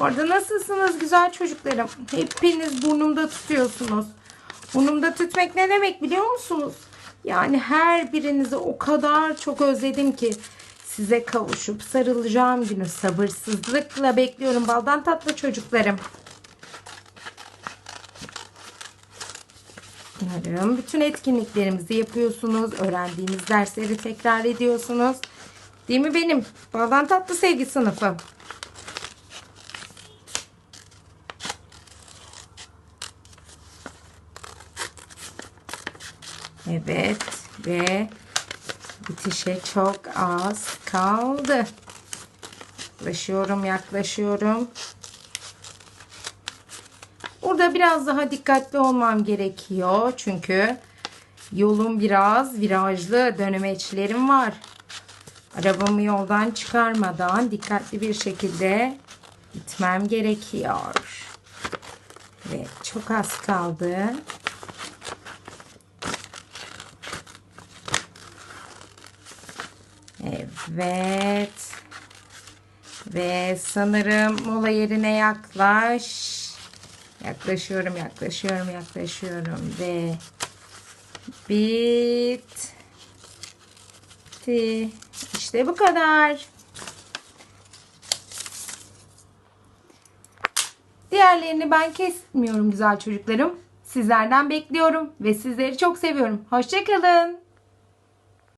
Orada nasılsınız güzel çocuklarım? Hepiniz burnumda tutuyorsunuz. Burnumda tütmek ne demek biliyor musunuz? Yani her birinizi o kadar çok özledim ki size kavuşup sarılacağım günü sabırsızlıkla bekliyorum baldan tatlı çocuklarım. Umarım bütün etkinliklerimizi yapıyorsunuz. Öğrendiğiniz dersleri tekrar ediyorsunuz. Değil mi benim? Baldan tatlı sevgi sınıfım. Evet ve bitişe çok az kaldı. Yaklaşıyorum, yaklaşıyorum. Burada biraz daha dikkatli olmam gerekiyor. Çünkü yolum biraz virajlı dönemeçlerim var. Arabamı yoldan çıkarmadan dikkatli bir şekilde gitmem gerekiyor. Ve çok az kaldı. Evet. Ve sanırım mola yerine yaklaş. Yaklaşıyorum, yaklaşıyorum, yaklaşıyorum ve bitti. İşte bu kadar. Diğerlerini ben kesmiyorum güzel çocuklarım. Sizlerden bekliyorum ve sizleri çok seviyorum. Hoşçakalın.